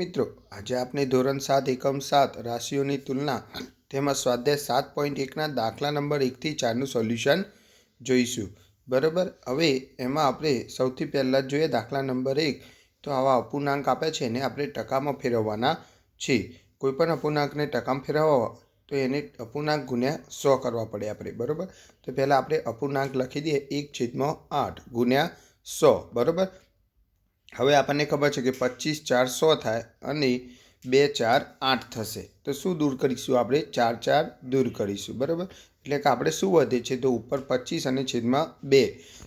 મિત્રો, આજે આપણે ધોરણ સાત, એકમ સાત રાશિઓની તુલના તેમાં સ્વાધ્યાય સાત પોઈન્ટ એકના દાખલા નંબર એકથી ચારનું સોલ્યુશન જોઈશું. બરાબર? હવે એમાં આપણે સૌથી પહેલાં જ જોઈએ દાખલા નંબર એક, તો આવા અપૂર્ણાંક આપે છે એને આપણે ટકામાં ફેરવવાના છે. કોઈપણ અપૂર્ણાંકને ટકામાં ફેરવવા તો એને અપૂર્ણાંક ગુણ્યા સો કરવા પડે આપણે. બરાબર? તો પહેલાં આપણે અપૂર્ણાંક લખી દઈએ એક છેદમાં આઠ ગુણ્યા સો. બરાબર? હવે આપણને ખબર છે કે પચીસ ચાર સો થાય અને બે ચાર આઠ થશે. તો શું દૂર કરીશું આપણે? ચાર ચાર દૂર કરીશું, બરાબર? એટલે કે આપણે શું વધે છે? તો ઉપર પચીસ અને છેદમાં બે.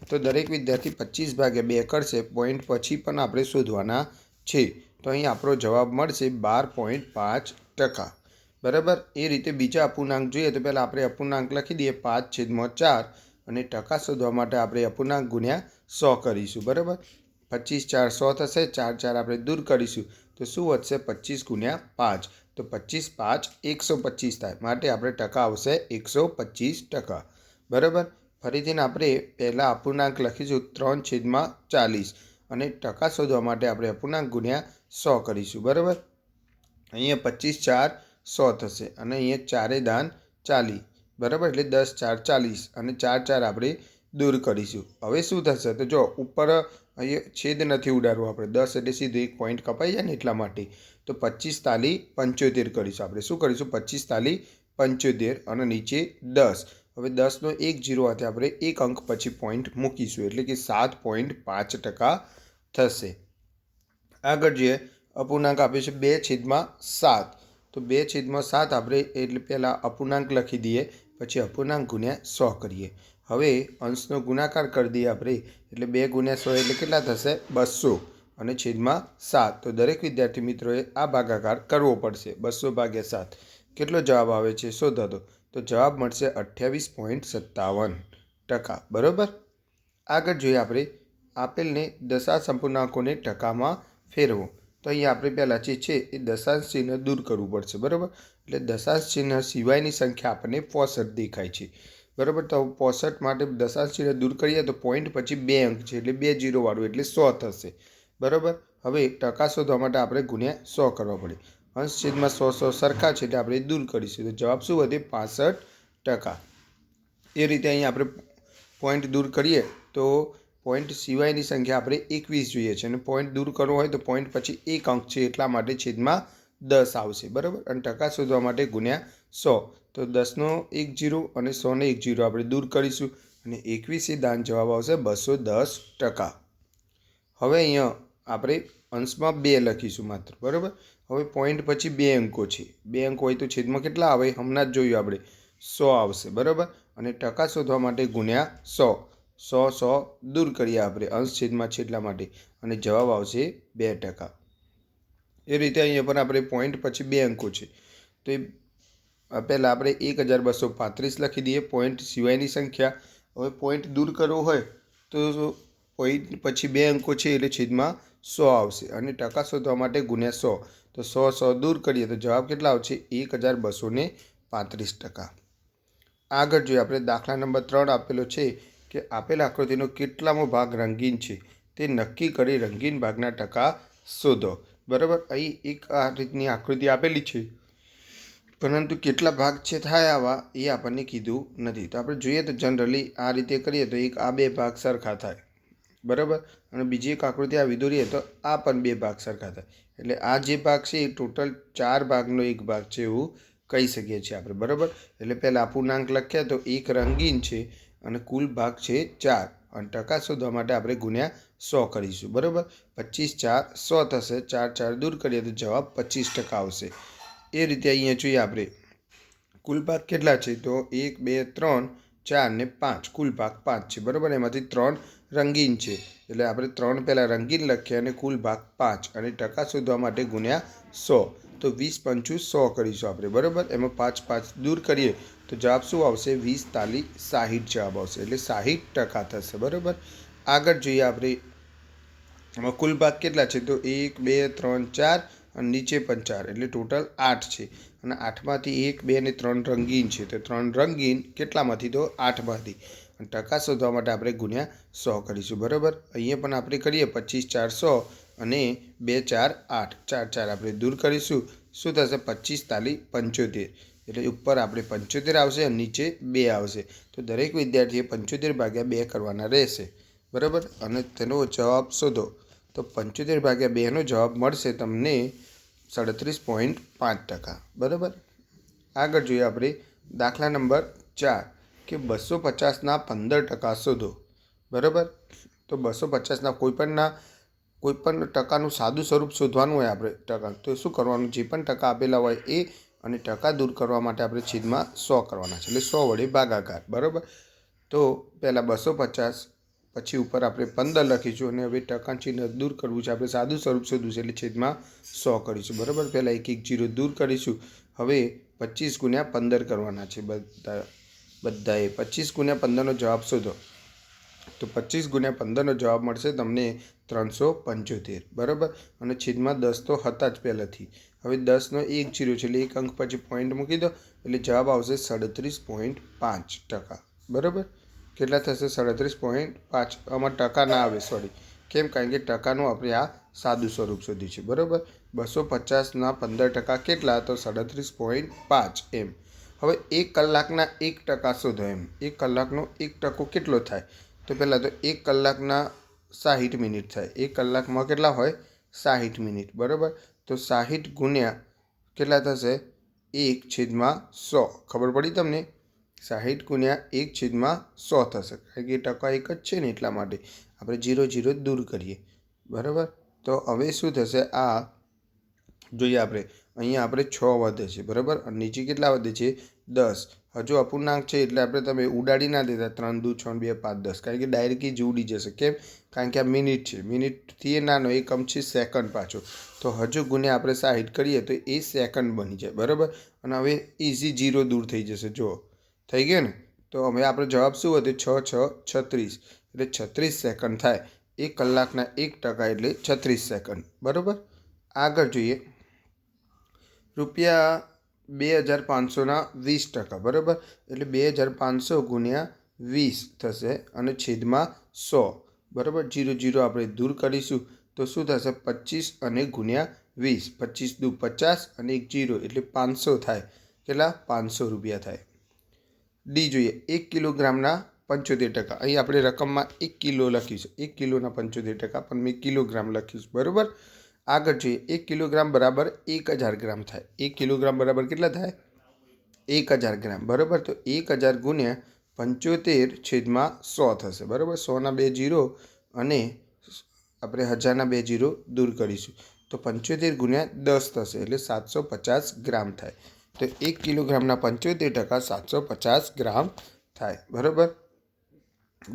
તો દરેક વિદ્યાર્થી પચીસ ભાગ્યા બે કરશે, પોઈન્ટ પછી પણ આપણે શોધવાના છે. તો અહીં આપણો જવાબ મળશે બાર પોઈન્ટ પાંચ ટકા. બરાબર? એ રીતે બીજા અપૂર્ણાંક જોઈએ તો પહેલાં આપણે અપૂર્ણાંક લખી દઈએ પાંચ છેદમાં ચાર અને ટકા શોધવા માટે આપણે અપૂર્ણાંક ગુણ્યા સો કરીશું, બરાબર? પચીસ ચાર સો થશે, ચાર ચાર આપણે દૂર કરીશું. તો શું વધશે? પચીસ ગુણ્યા પાંચ. તો પચીસ પાંચ એકસો પચીસ થાય. માટે આપણે ટકા આવશે એકસો પચીસ ટકા. બરાબર? ફરીથી આપણે પહેલાં અપૂર્ણાંક લખીશું ત્રણ છેદમાં ચાલીસ. અને ટકા શોધવા માટે આપણે અપૂર્ણાંક ગુણ્યા સો કરીશું. બરાબર? અહીંયા પચીસ ચાર સો થશે અને અહીંયા ચારે દાન ચાલી. બરાબર? એટલે દસ ચાર ચાલીસ. અને ચાર ચાર આપણે દૂર કરીશું. હવે શું થશે? તો જો, ઉપર અહીંયા છેદ નથી ઉડાડવું આપણે. દસ એટલે સીધું એક પોઈન્ટ કપાઈ જાય ને એટલા માટે. તો પચીસ તાલી પંચોતેર કરીશું આપણે. શું કરીશું? પચીસ તાલી પંચોતેર અને નીચે દસ. હવે દસનો એક જીરો હાથે આપણે એક અંક પછી પોઈન્ટ મૂકીશું. એટલે કે સાત પોઈન્ટ પાંચ ટકા થશે. આગળ જોઈએ. અપૂર્ણાંક આપ્યો છે બે છેદમાં સાત. તો બે છેદમાં સાત આપણે એટલે પહેલાં અપૂર્ણાંક લખી દઈએ. પછી અપૂર્ણાંક ગુણ્યા સો કરીએ. હવે અંશનો ગુણાકાર કરી દઈએ આપણે. એટલે બે ગુણ્યા સો એટલે કેટલા થશે? બસો. અને છેદમાં સાત. તો દરેક વિદ્યાર્થી મિત્રોએ આ ભાગાકાર કરવો પડશે. બસો ભાગ્યા સાત. કેટલો જવાબ આવે છે? શોધો તો. તો જવાબ મળશે અઠ્યાવીસ પોઈન્ટ સત્તાવન ટકા. બરાબર? આગળ જોઈએ આપણે. આપેલને દશાંશ સંપૂર્ણાંકોને ટકામાં ફેરવો. તો અહીંયા આપણે પહેલાં જે છે એ દશાંશ ચિહ્ન દૂર કરવું પડશે. બરાબર? એટલે દશાંશ ચિહ્ન સિવાયની સંખ્યા આપણને પોસઠ દેખાય છે. બરાબર? તો પોસઠ માટે દશાંશ ચિહ્ન દૂર કરીએ તો પોઈન્ટ પછી બે અંક છે, એટલે બે જીરોવાળું એટલે સો થશે. બરાબર? હવે ટકા શોધવા માટે આપણે ગુણ્યા સો કરવા પડે. અંશ છેદમાં સો સો સરખા છે એટલે આપણે દૂર કરીશું. તો જવાબ શું વધે? પાસઠ ટકા. એ રીતે અહીં આપણે પોઈન્ટ દૂર કરીએ તો પોઈન્ટ સિવાયની સંખ્યા આપણે એકવીસ જોઈએ છે. અને પોઈન્ટ દૂર કરવો હોય તો પોઈન્ટ પછી એક અંક છે, એટલા માટે છેદમાં દસ આવશે. બરાબર? અને ટકા શોધવા માટે ગુણ્યા સો. તો દસનો એક જીરો અને સોને એક જીરો આપણે દૂર કરીશું અને એકવીસે દાન જવાબ આવશે બસો દસ ટકા. હવે અહીંયા આપણે અંશમાં બે લખીશું માત્ર, બરાબર? હવે પોઈન્ટ પછી બે અંકો છે. બે અંકો હોય તો છેદમાં કેટલા આવે? હમણાં જ જોયું આપણે. સો આવશે, બરાબર? અને ટકા શોધવા માટે ગુણ્યા સો. સો સો દૂર કરીએ આપણે અંશ છેદમાં છેટલા માટે અને જવાબ આવશે બે ટકા. એ રીતે અહીંયા પણ આપણે પોઈન્ટ પછી બે અંકો છે. તો એ પહેલાં આપણે એક હજાર બસો પાંત્રીસ લખી દઈએ. પોઈન્ટ સિવાયની સંખ્યા. હવે પોઈન્ટ દૂર કરવો હોય તો પોઈન્ટ પછી બે અંકો છે એટલે છેદમાં સો આવશે અને ટકા શોધવા માટે ગુણ્યા સો. તો સો સો દૂર કરીએ તો જવાબ કેટલા આવશે? એક હજાર બસો પાંત્રીસ ટકા. આગળ જોઈએ, આપણે દાખલા નંબર ત્રણ આપેલો છે કે આપેલ આકૃતિનો કેટલામો ભાગ રંગીન છે. તે નક્કી કરી રંગીન ભાગના ટકા શોધો. બરાબર? અહીં એક આ રીતની આકૃતિ આપેલી છે. પરંતુ કેટલા ભાગ છે થાય આવા એ આપણને કીધું નથી. તો આપણે જોઈએ તો જનરલી આ રીતે કરીએ તો એક આ બે ભાગ સરખા થાય. બરાબર? અને બીજી એક આકૃતિ આવી દોરીએ તો આ પણ બે ભાગ સરખા થાય. એટલે આ જે ભાગ છે એ ટોટલ ચાર ભાગનો એક ભાગ છે એવું કહી શકીએ છીએ આપણે. બરાબર? એટલે પહેલાં અપૂર્ણાંક લખ્યા તો એક રંગીન છે અને કુલ ભાગ છે ચાર. અને ટકા શોધવા માટે આપણે ગુણ્યા સો કરીશું. બરાબર? પચીસ ચાર સો થશે. ચાર ચાર દૂર કરીએ તો જવાબ પચીસ ટકા આવશે. એ રીતે અહીંયા જોઈએ આપણે. કુલ કેટલા છે? તો એક, બે, ત્રણ, ચાર ને પાંચ. કુલ ભાગ પાંચ છે. બરાબર? એમાંથી ત્રણ રંગીન છે. એટલે આપણે ત્રણ પહેલાં રંગીન લખીએ અને કુલ ભાગ પાંચ અને ટકા શોધવા માટે ગુણ્યા સો. તો વીસ પંચું સો કરીશું આપણે. બરાબર? એમાં પાંચ પાંચ દૂર કરીએ તો જવાબ શું આવશે? વીસ તાલી સાહીઠ જવાબ આવશે. એટલે સાહીઠ ટકા થશે. બરાબર? આગળ જોઈએ આપણે. એમાં કુલ ભાગ કેટલા છે? તો એક, બે, ત્રણ, ચાર અને નીચે પણ ચાર, એટલે ટોટલ આઠ છે. અને આઠમાંથી એક, બે ને ત્રણ રંગીન છે. તો ત્રણ રંગીન કેટલામાંથી? તો આઠમાંથી. અને ટકા શોધવા માટે આપણે ગુણ્યા સો કરીશું. બરાબર? અહીંયા પણ આપણે કરીએ પચીસ, ચાર, સો અને બે, ચાર, આઠ. ચાર ચાર આપણે દૂર કરીશું. શું થશે? પચીસ, તાલી, પંચોતેર. એટલે ઉપર આપણે પંચોતેર આવશે અને નીચે બે આવશે. તો દરેક વિદ્યાર્થીએ પંચોતેર ભાગ્યા બે કરવાના રહેશે. બરાબર? અને તેનો જવાબ શોધો. તો પંચોતેર ભાગ્યા બેનો જવાબ મળશે તમને સાડત્રીસ પોઈન્ટ પાંચ ટકા. બરાબર? આગળ જોઈએ આપણે દાખલા નંબર ચાર, કે બસો પચાસના પંદર ટકા શોધો. બરાબર? તો બસો પચાસના કોઈપણના કોઈપણ ટકાનું સાદું સ્વરૂપ શોધવાનું હોય આપણે ટકા, તો શું કરવાનું? જે પણ ટકા આપેલા હોય એ અને ટકા દૂર કરવા માટે આપણે છેદમાં સો કરવાના છે. એટલે સો વડે ભાગાકાર. બરાબર? તો પહેલાં બસો પચાસ પછી ઉપર આપણે પંદર લખીશું અને હવે ટકા ચિહ્ન દૂર કરવું છે. આપણે સાદું સ્વરૂપ શોધવું છે એટલે છેદમાં સો કરીશું. બરાબર? પહેલાં એક એક જીરો દૂર કરીશું. હવે પચીસ ગુણ્યા પંદર કરવાના છે બધા, બધાએ. પચીસ ગુણ્યા પંદરનો જવાબ શોધો. તો પચીસ ગુણ્યા પંદરનો જવાબ મળશે તમને ત્રણસો પંચોતેર. બરાબર? અને છેદમાં દસ તો હતા જ પહેલાંથી. હવે દસનો એક જીરો છે એટલે એક અંક પછી પોઈન્ટ મૂકી દો. એટલે જવાબ આવશે સાડત્રીસ પોઈન્ટ પાંચ ટકા. બરાબર? કેટલા થશે? સાડત્રીસ પોઈન્ટ પાંચ. આમાં ટકા ના આવે સોરી કેમ? કારણ કે ટકાનું આપણે આ સાદું સ્વરૂપ શોધ્યું છે. બરાબર? બસો પચાસના પંદર ટકા કેટલા? તો સાડત્રીસ પોઈન્ટ પાંચ એમ. હવે એક કલાકના એક ટકા શોધો એમ. એક કલાકનો એક ટકો કેટલો થાય? તો પહેલાં તો એક કલાકના સાહીઠ મિનિટ થાય. એક કલાકમાં કેટલા હોય? સાહીઠ મિનિટ. બરાબર? તો સાહીઠ ગુણ્યા કેટલા થશે? એક છેદમાં સો. ખબર પડી તમને? સાહીઠ ગુણ્યા એક છેદમાં સો થશે. કારણ કે ટકા એક જ છે ને એટલા માટે. આપણે જીરો જીરો દૂર કરીએ. બરાબર? તો હવે શું થશે? આ જોઈએ આપણે. અહીંયા આપણે છ વધે છે. બરાબર? અને નીચે કેટલા વધે છે? દસ. હજુ અપૂર્ણાંક છે એટલે આપણે તમે ઉડાડી ના દેતા. ત્રણ, દુ, છ, બે, પાંચ, દસ. કારણ કે ડાયરેક્ટલી જ ઉડી જશે. કેમ? કારણ કે આ મિનિટ છે. મિનિટથી એ નાનો એકમ છે સેકન્ડ પાછો. તો હજુ ગુણ્યા આપણે સાહીઠ કરીએ તો એ સેકન્ડ બની જાય. બરાબર? અને હવે ઇઝી જીરો દૂર થઈ જશે. જુઓ. થઈ ગયો ને? તો હવે આપણો જવાબ શું વધે છ છ, છત્રીસ. એટલે છત્રીસ સેકન્ડ થાય. એક કલાકના એક ટકા એટલે છત્રીસ સેકન્ડ બરાબર? આગળ જોઈએ. રૂપિયા બે હજાર પાંચસોના વીસ ટકા. બરાબર? એટલે બે હજાર પાંચસો ગુણ્યા વીસ થશે અને છેદમાં સો. બરાબર? જીરો જીરો આપણે દૂર કરીશું. તો શું થશે? પચીસ અને ગુણ્યા વીસ. પચીસ દુ પચાસ અને એક જીરો. એટલે પાંચસો થાય. કેટલા? પાંચસો રૂપિયા થાય. ડી જોઈએ. એક કિલોગ્રામના પંચોતેર ટકા. અહીં આપણે રકમમાં એક કિલો લખીશું એક કિલોના પંચોતેર ટકા. પણ મેં કિલોગ્રામ લખીશું બરાબર? આગળ જોઈએ. એક કિલોગ્રામ બરાબર એક હજાર ગ્રામ થાય. એક કિલોગ્રામ બરાબર કેટલા થાય? એક હજાર ગ્રામ. બરાબર? તો એક હજાર ગુણ્યા પંચોતેર છેદમાં સો થશે. બરાબર? સોના બે જીરો અને આપણે હજારના બે જીરો દૂર કરીશું. તો પંચોતેર ગુણ્યા દસ થશે. એટલે સાતસો પચાસ ગ્રામ થાય. તો એક કિલોગ્રામના પંચોતેર ટકા સાતસો પચાસ ગ્રામ થાય. બરાબર?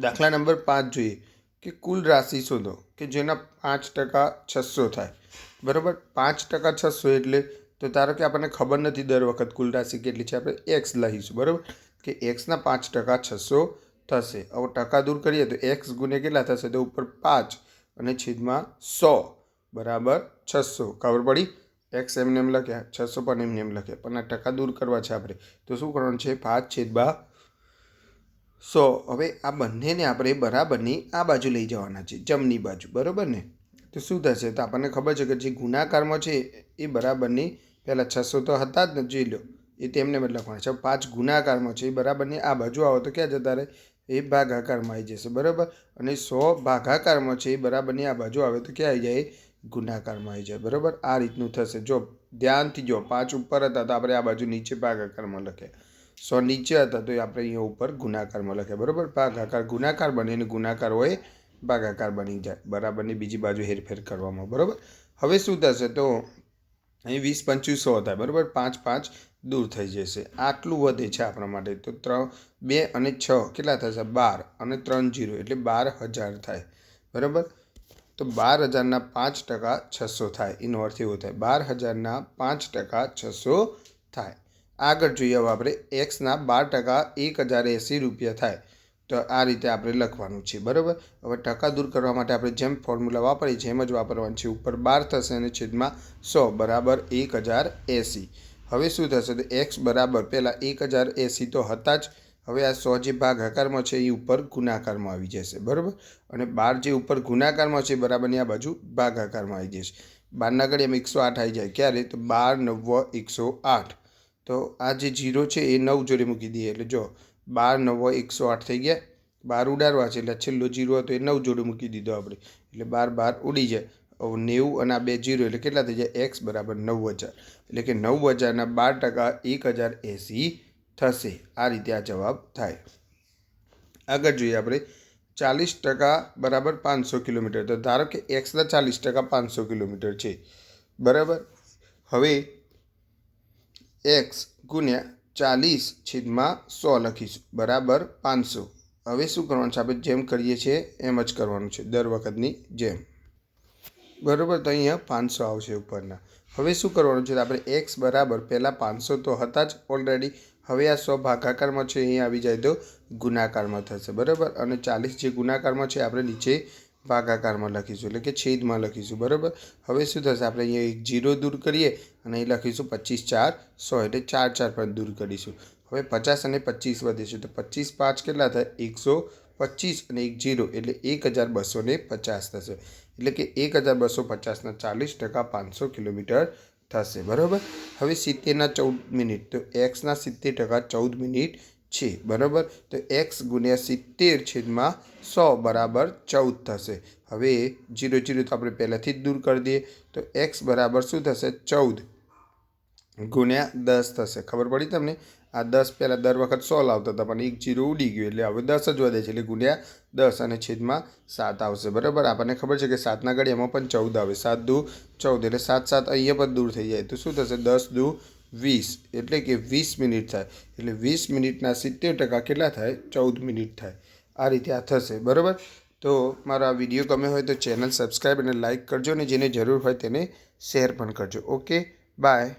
દાખલા નંબર પાંચ જોઈએ કે કુલ રાશિ શોધો કે જેના પાંચ ટકા છસો થાય. બરાબર? પાંચ ટકા છસો એટલે તો ધારો કે આપણને ખબર નથી દર વખત કુલ રાશિ કેટલી છે, આપણે એક્સ લઈશું. બરાબર? કે એક્સના પાંચ ટકા છસો થશે. હવે ટકા દૂર કરીએ તો એક્સ ગુને કેટલા થશે? તો ઉપર પાંચ અને છેદમાં સો. બરાબર? છસો. ખબર પડી? એક્સ એમને એમ લખ્યા છસો પણ એમને એમ લખ્યા પણ આ ટકા દૂર કરવા છે આપણે. તો શું કરવાનું છે? પાંચ છેદ બા સો, હવે આ બંનેને આપણે બરાબરની આ બાજુ લઈ જવાના છે, જમણી બાજુ, બરાબર ને? તો શું થશે? તો આપણને ખબર છે કે જે ગુણાકારમાં છે, એ બરાબરની, પહેલાં છસો તો હતા જ ને, જોઈ લો. એ તેમને મતલબ લખવાના છે. પાંચ ગુણાકારમાં છે, એ બરાબરની આ બાજુ આવો તો ક્યાં જતા રહે? એ ભાગાકારમાં આવી જશે, બરાબર? અને સો ભાગાકારમાં છે, એ બરાબરની આ બાજુ આવે તો ક્યાં આવી જાય? ગુણાકારમાં આવી જાય. બરાબર? આ રીતનું થશે. જો ધ્યાનથી જો, પાંચ ઉપર હતા તો આપણે આ બાજુ નીચે ભાગાકારમાં લખ્યા સો નીચે હતા તો આપણે અહીંયા ઉપર ગુણાકારમાં લખ્યા બરાબર? ભાગાકાર ગુણાકાર બને અને ગુણાકાર હોય ભાગાકાર બની જાય. બરાબરની બીજી બાજુ હેરફેર કરવામાં. બરાબર? હવે શું થશે તો અહીં વીસ પંચવીસ સો થાય. બરાબર? પાંચ પાંચ દૂર થઈ જશે. આટલું વધે છે આપણા માટે. તો ત્રણ, બે અને છ કેટલા થશે? બાર અને ત્રણ જીરો. એટલે બાર હજાર થાય. બરાબર? તો બાર હજારના પાંચ ટકા છસો થાય. એનો અર્થ એવો થાય. બાર હજારના પાંચ ટકા છસો થાય. આગળ જોઈએ હવે આપણે એક્સના બાર ટકા એક હજાર એંસી રૂપિયા થાય. તો આ રીતે આપણે લખવાનું છે. બરાબર? હવે ટકા દૂર કરવા માટે આપણે જેમ ફોર્મ્યુલા વાપરીએ જેમ જ વાપરવાનું છે. ઉપર બાર થશે અને છેદમાં સો બરાબર એક હજાર એંસી. હવે શું થશે? તો એક્સ બરાબર પહેલાં એક હજાર એંસી તો હતા જ. હવે આ સો જે ભાગ ભાગાકારમાં છે એ ઉપર ગુણાકારમાં આવી જશે, બરાબર? અને બાર જે ઉપર ગુણાકારમાં છે બરાબરની આ બાજુ ભાગ ભાગાકારમાં આવી જશે. બારના આગળ એમ એકસો આઠ આવી જાય. ક્યારે? તો બાર નવ્વ એકસો આઠ. તો આ જે જીરો છે, એ નવ જોડે મૂકી દઈએ. એટલે જો બાર નવ્વ એકસો આઠ થઈ ગયા. બાર ઉડાડવા છે, એટલે છેલ્લો જીરો હતો, એ નવ જોડે મૂકી દીધો આપણે. એટલે બાર બાર ઉડી જાય. નેવું અને આ બે જીરો એટલે કેટલા થઈ જાય? એક્સ બરાબર નવ હજાર. એટલે કે નવ હજારના બાર ટકા એક હજાર એંસી થશે. આ રીતે આ જવાબ થાય. આગળ જોઈએ આપણે. ચાલીસ ટકા બરાબર પાંચસો કિલોમીટર. તો ધારો કે એક્સના ચાલીસ ટકા પાંચસો કિલોમીટર છે. બરાબર? હવે એક્સ ગુણ્યા ચાલીસ છેદમાં સો લખીશું. બરાબર પાંચસો. હવે શું કરવાનું છે? આપણે જેમ કરીએ છીએ એમ જ કરવાનું છે. દર વખતની જેમ. બરાબર? તો અહીંયા પાંચસો આવશે ઉપરના. હવે શું કરવાનું છે? આપણે એક્સ બરાબર પહેલાં પાંચસો તો હતા જ ઓલરેડી હવે આ સો ભાગાકારમાં છે અહીં આવી જાય તો ગુણાકારમાં થશે, બરાબર? અને ચાલીસ જે ગુણાકારમાં છે, આપણે નીચે ભાગાકારમાં લખીશું, એટલે કે છેદમાં લખીશું, બરાબર? હવે શું થશે? આપણે અહીંયા એક જીરો દૂર કરીએ અને અહીં લખીશું પચીસ ચાર સો, એટલે ચાર ચાર પણ દૂર કરીશું. હવે પચાસ અને પચીસ વધીશું, તો પચીસ પાંચ કેટલા થાય? એકસો પચીસ અને એક જીરો, એટલે એક હજાર બસો પચાસ થશે. એટલે કે એક હજાર બસો પચાસના ચાલીસ ટકા પાંચસો કિલોમીટર થશે, બરાબર? હવે સિત્તેરના ચૌદ મિનિટ, તો એક્સના સિત્તેર ટકા ચૌદ મિનિટ છે, બરાબર? તો એક્સ ગુણ્યા સિત્તેર છેદમાં સો બરાબર ચૌદ થશે. હવે જીરો જીરો તો આપણે પહેલાંથી જ દૂર કરી દઈએ. તો એક્સ બરાબર શું થશે? ચૌદ ગુણ્યા દસ થશે. ખબર પડી તમને? આ દસ પહેલાં દર વખત સો લાવતા હતા, પણ એક જીરો ઉડી ગયું એટલે હવે દસ જ વધે છે. એટલે ગુણ્યા દસ અને છેદમાં સાત આવશે. બરાબર? આપણને ખબર છે કે સાતના ઘડી પણ ચૌદ આવે. સાત દુ ચૌદ એટલે સાત સાત અહીંયા પણ દૂર થઈ જાય. તો શું થશે? દસ દુ વીસ. એટલે કે વીસ મિનિટ થાય. એટલે વીસ મિનિટના સિત્તેર ટકા કેટલા થાય? ચૌદ મિનિટ થાય. આ રીતે આ થશે. બરાબર? તો મારો આ વીડિયો ગમે હોય તો ચેનલ સબસ્ક્રાઈબ અને લાઇક કરજો અને જેને જરૂર હોય તેને શેર પણ કરજો. ઓકે? બાય.